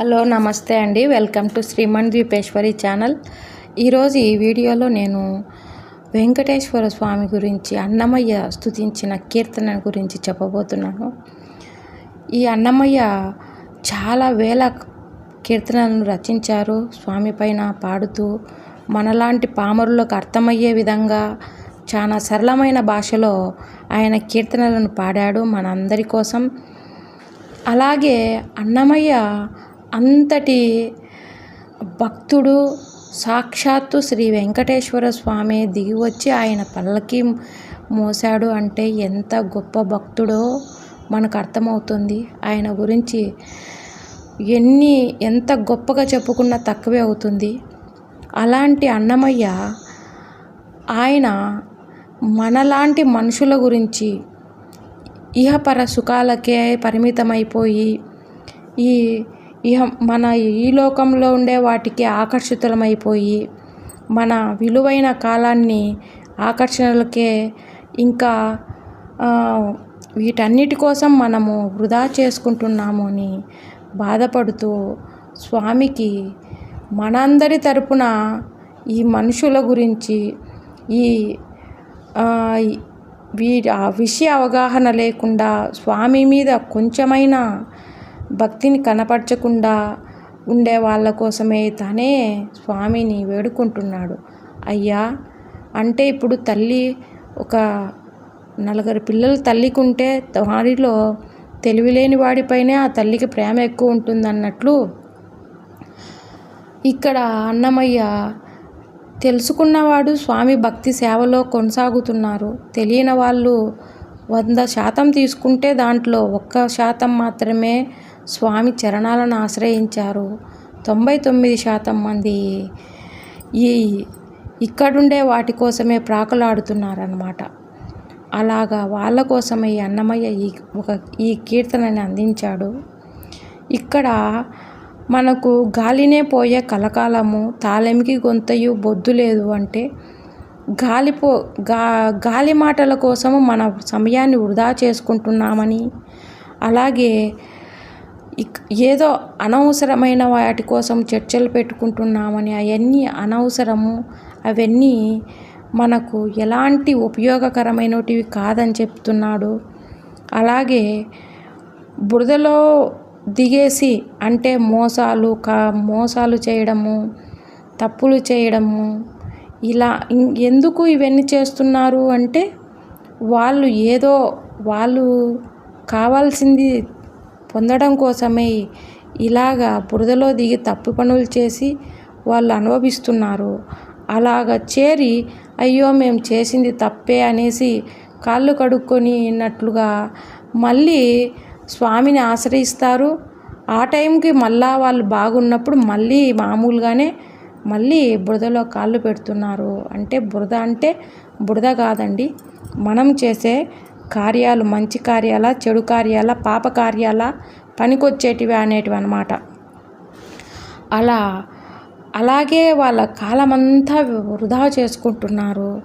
Hello నమస్తే అండి. Welcome to Sriman Dweepeshwari channel. ఈరోజు ఈ వీడియోలో నేను వెంకటేశ్వర స్వామి గురించి అన్నమయ్య స్థుతించిన కీర్తన గురించి చెప్పబోతున్నాను. ఈ అన్నమయ్య చాలా వేల కీర్తనలను రచించారు. స్వామి పైన పాడుతూ మనలాంటి పామరులకు అర్థమయ్యే విధంగా చాలా సరళమైన భాషలో ఆయన కీర్తనలను పాడాడు మనందరి కోసం. అలాగే అన్నమయ్య అంతటి భక్తుడు సాక్షాత్తు శ్రీ వెంకటేశ్వర స్వామి దిగి వచ్చి ఆయన పల్లకి మోసాడు అంటే ఎంత గొప్ప భక్తుడో మనకు అర్థమవుతుంది. ఆయన గురించి ఎన్ని ఎంత గొప్పగా చెప్పుకున్నా తక్కువే అవుతుంది. అలాంటి అన్నమయ్య ఆయన మనలాంటి మనుషుల గురించి ఇహపర సుఖాలకే పరిమితమైపోయి ఈ ఇహ మన ఈ లోకంలో ఉండే వాటికి ఆకర్షితులమైపోయి మన విలువైన కాలాన్ని ఆకర్షణలకే ఇంకా వీటన్నిటి కోసం మనము వృధా చేసుకుంటున్నాము అని బాధపడుతూ స్వామికి మనందరి తరపున ఈ మనుషుల గురించి ఈ వీ ఆ విషయ అవగాహన లేకుండా స్వామి మీద కొంచెమైనా భక్తిని కనపరచకుండా ఉండే వాళ్ళ కోసమే తానే స్వామిని వేడుకుంటున్నాడు. అయ్యా అంటే ఇప్పుడు తల్లి ఒక నలుగురు పిల్లలు తల్లికుంటే వారిలో తెలివిలేని వాడిపైనే ఆ తల్లికి ప్రేమ ఎక్కువ ఉంటుందన్నట్లు ఇక్కడ అన్నమయ్య తెలుసుకున్నవాడు స్వామి భక్తి సేవలో కొనసాగుతున్నారు. తెలియని వాళ్ళు వంద శాతం తీసుకుంటే దాంట్లో ఒక్క శాతం మాత్రమే స్వామి చరణాలను ఆశ్రయించారు. తొంభై తొమ్మిది శాతం మంది ఈ ఇక్కడుండే వాటి కోసమే ప్రాకులాడుతున్నారన్నమాట. అలాగా వాళ్ళ కోసమే ఈ అన్నమయ్య ఈ ఒక ఈ కీర్తనని అందించాడు. ఇక్కడ మనకు గాలినే పోయే కలకాలము తాళెమికి గొంతయు బొద్దు లేదు అంటే గాలిపో గా గాలి మాటల కోసము మన సమయాన్ని వృధా చేసుకుంటున్నామని అలాగే ఏదో అనవసరమైన వాటి కోసం చర్చలు పెట్టుకుంటున్నామని అవన్నీ అనవసరము అవన్నీ మనకు ఎలాంటి ఉపయోగకరమైనటివి కాదని చెప్తున్నాడు. అలాగే బురదలో దిగేసి అంటే మోసాలు కా మోసాలు చేయడము తప్పులు చేయడము ఇలా ఎందుకు ఇవన్నీ చేస్తున్నారు అంటే వాళ్ళు ఏదో వాళ్ళు కావాల్సింది పొందడం కోసమే ఇలాగా బురదలో దిగి తప్పు పనులు చేసి వాళ్ళు అనుభవిస్తున్నారు. అలాగ చేరి అయ్యో మేము చేసింది తప్పే అనేసి కాళ్ళు కడుక్కొనినట్లుగా మళ్ళీ స్వామిని ఆశ్రయిస్తారు. ఆ టైంకి మళ్ళా వాళ్ళు బాగున్నప్పుడు మళ్ళీ మామూలుగానే మళ్ళీ బురదలో కాళ్ళు పెడుతున్నారు. అంటే బురద అంటే బురద కాదండి మనం చేసే కార్యాలు మంచి కార్యాల చెడు కార్యాల పాప కార్యాల పనికొచ్చేటివి అనేటివి అనమాట అలా అలాగే వాళ్ళ కాలమంతా వృధా చేసుకుంటున్నారు.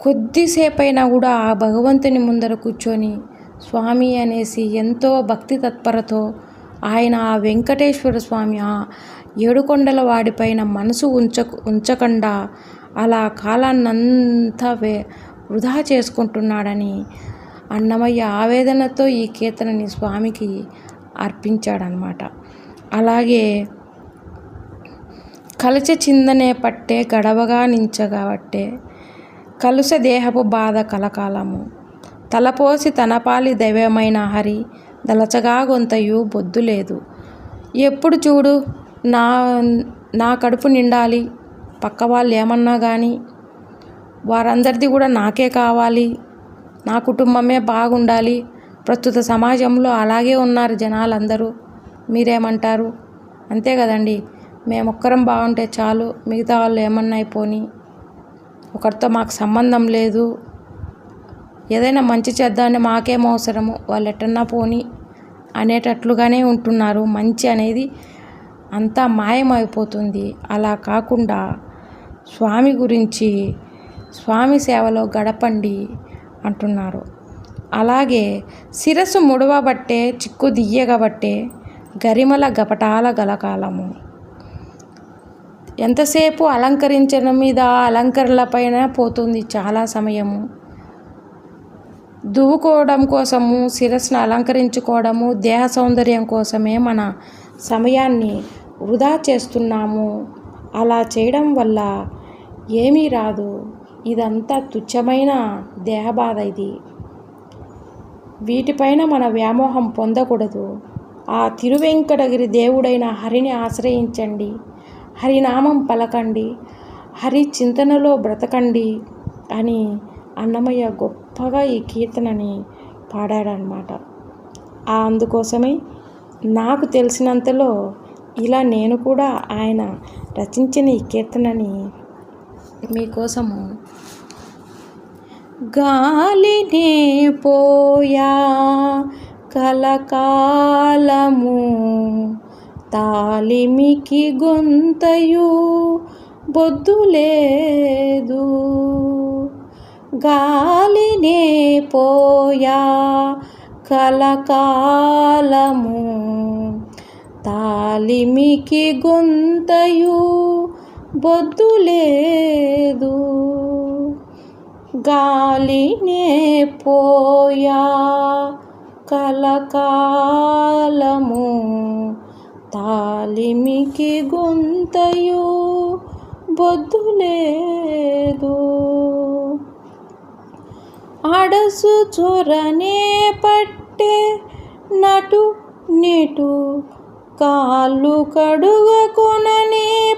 కొద్దిసేపైనా కూడా ఆ భగవంతుని ముందర కూర్చొని స్వామి అనేసి ఎంతో భక్తి తత్పరతో ఆయన ఆ వెంకటేశ్వర స్వామి ఆ ఏడుకొండల వాడిపైన మనసు ఉంచ ఉంచకుండా అలా కాలాన్నంతా వే వృధా చేసుకుంటున్నాడని అన్నమయ్య ఆవేదనతో ఈ కీర్తనని స్వామికి అర్పించాడనమాట. అలాగే కలచ చిందనే పట్టే గడవగా నించగబట్టే కలుస దేహపు బాధ కలకాలము తలపోసి తనపాలి దైవమైన హరి దలచగా గొంతయు బొద్దు లేదు. ఎప్పుడు చూడు నా నా కడుపు నిండాలి పక్క వాళ్ళు ఏమన్నా కానీ వారందరిది కూడా నాకే కావాలి. నా కుటుంబమే బాగుండాలి. ప్రస్తుత సమాజంలో అలాగే ఉన్నారు జనాలందరూ. మీరేమంటారు? అంతే కదండి. మేమొక్కరం బాగుంటే చాలు. మిగతా వాళ్ళు ఏమన్నా అయిపోని. ఒకరితో మాకు సంబంధం లేదు. ఏదైనా మంచి చేద్దామని మాకేం అవసరము? వాళ్ళు ఎట్టన్నా పోని అనేటట్లుగానే ఉంటున్నారు. మంచి అనేది అంతా మాయమైపోతుంది. అలా కాకుండా స్వామి గురించి స్వామి సేవలో గడపండి అంటున్నారు. అలాగే శిరస్సు ముడవబట్టే చిక్కు దియ్యగబట్టే గరిమల గపటాల గలకాలము ఎంతసేపు అలంకరించడం మీద అలంకరణలపైన పోతుంది చాలా సమయము. దువ్వుకోవడం కోసము శిరస్సును అలంకరించుకోవడము దేహ సౌందర్యం కోసమే మన సమయాన్ని వృధా చేస్తున్నాము. అలా చేయడం వల్ల ఏమీ రాదు. ఇదంతా తుచ్చమైన దేహబాధ ఇది. వీటిపైన మన వ్యామోహం పొందకూడదు. ఆ తిరువెంకటగిరి దేవుడైన హరిని ఆశ్రయించండి. హరినామం పలకండి. హరి చింతనలో బ్రతకండి అని అన్నమయ్య గొప్పగా ఈ కీర్తనని పాడాడనమాట అందుకోసమే నాకు తెలిసినంతలో ఇలా నేను కూడా ఆయన రచించిన ఈ కీర్తనని మీకోసము. గాలినే పోయా కలకాలము. తాలిమికి గొంతయు బొద్దులేదు గాలినే పోయా కలకాలము. తాలిమికి గొంతయు బొద్దు లేదు. గాలినే పోయా కలకాలము. తాలిమికి గొంతయు బొద్దు లేదు. అడసు చొరనే పట్టే నటు నిటు కాళ్ళు కడుగకొననే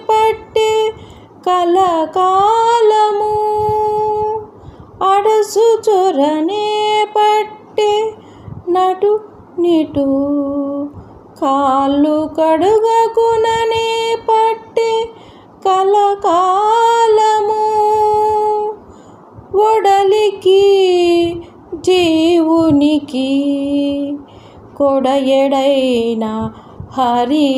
కలకాలము అడసు చొరనే పట్టే నటు నిటు కాళ్ళు కడుగకుననే పట్టే కలకాలము ఒడలికి జీవునికి కొడయడైన హరి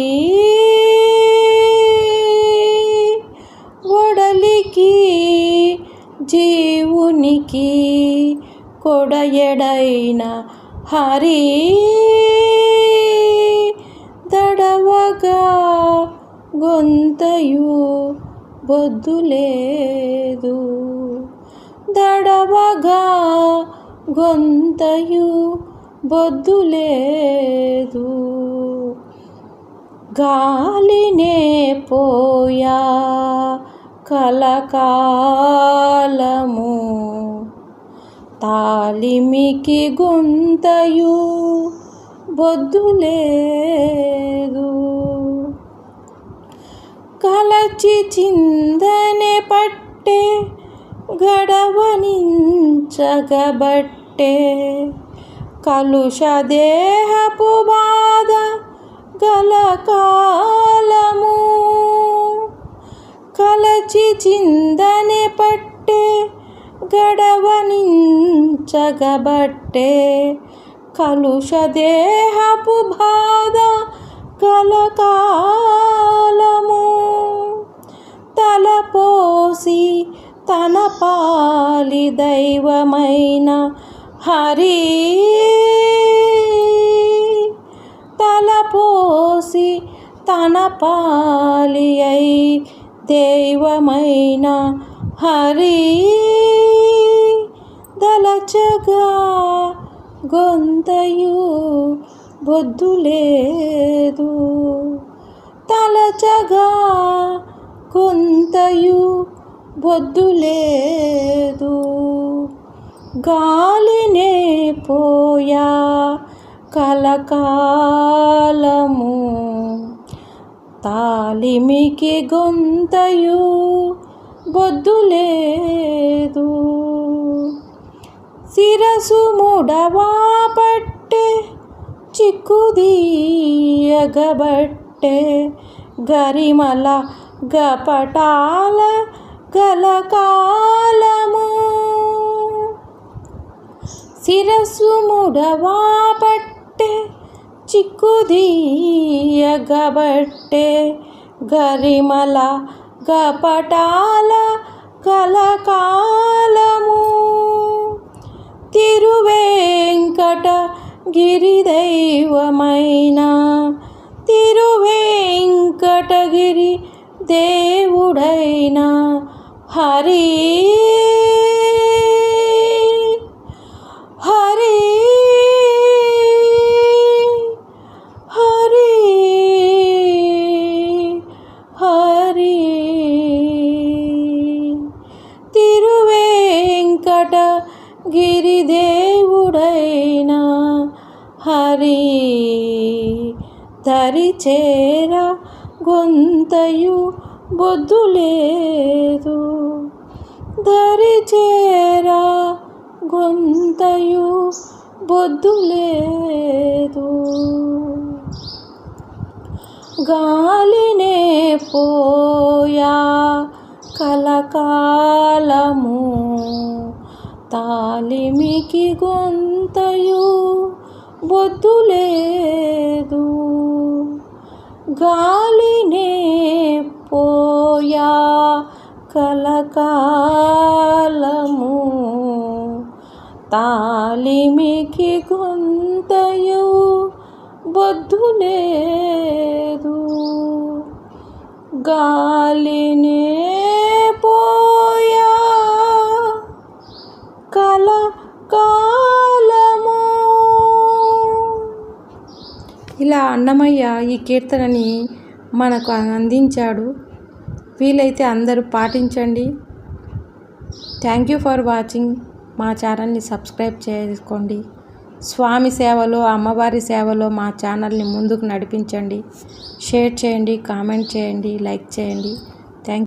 జీవునికి కొడయడైన హరి దడవగా గొంతయు బొద్దులేదు. దడవగా గొంతయు బొద్దులేదు. గాలినే పోయా కలకాలము. తాలిమికి గుంతయు బొద్దులేదు. కలచి చిందనే పట్టే గడవనించగబట్టే. కలుష దేహపు బాధ గల కాలము కలచి చిందనే పట్టే గడవనించగబట్టే. కలుష దేహపు బాధ కలకాలము. తలపోసి తన పాలి దైవమైన హరి. తలపోసి తన పాలి అయి దైవమైన హరి దలచగా గొంతయు బొద్దు లేదు తలచగా గొంతయు బొద్దు లేదు గాలినే పోయా కలకాలము తాలిమికి గొంతయు బొద్దు లేదు శిరసు ముడవా పట్టే చిక్కుదీయగబట్టే గరిమల గపటాల గలకాలము. శిరస్సు ముడవా పట్టే చిక్కుదీయగబట్టే గరిమల గపటాల కలకాలము. తిరువేంకట గిరిదైవమైన తిరువేంకటగిరి దేవుడైన హరీ. తిరువేంకట గిరిదేవుడైనా హరి తరిచేర గొంతయు బొద్దు లేదు దరిచేర గొంతయు బొద్దు లేదు గాలినే పోయా కలకాలము తాలిమికి గొంతయు బొద్దులేదు. గాలినే పోయా కలకాలము. తాలిమికి గొంతయు బొద్దులేదు. గాలినే పోయా కాలము. ఇలా అన్నమయ్య ఈ కీర్తనని మనకు అందించాడు. వీలైతే అందరూ పాటించండి. థ్యాంక్ యూ ఫర్ వాచింగ్ మా ఛానల్ని సబ్స్క్రైబ్ చేసుకోండి. స్వామి సేవలో అమ్మవారి సేవలో మా ఛానల్ని ముందుకు నడిపించండి. షేర్ చేయండి కామెంట్ చేయండి లైక్ చేయండి.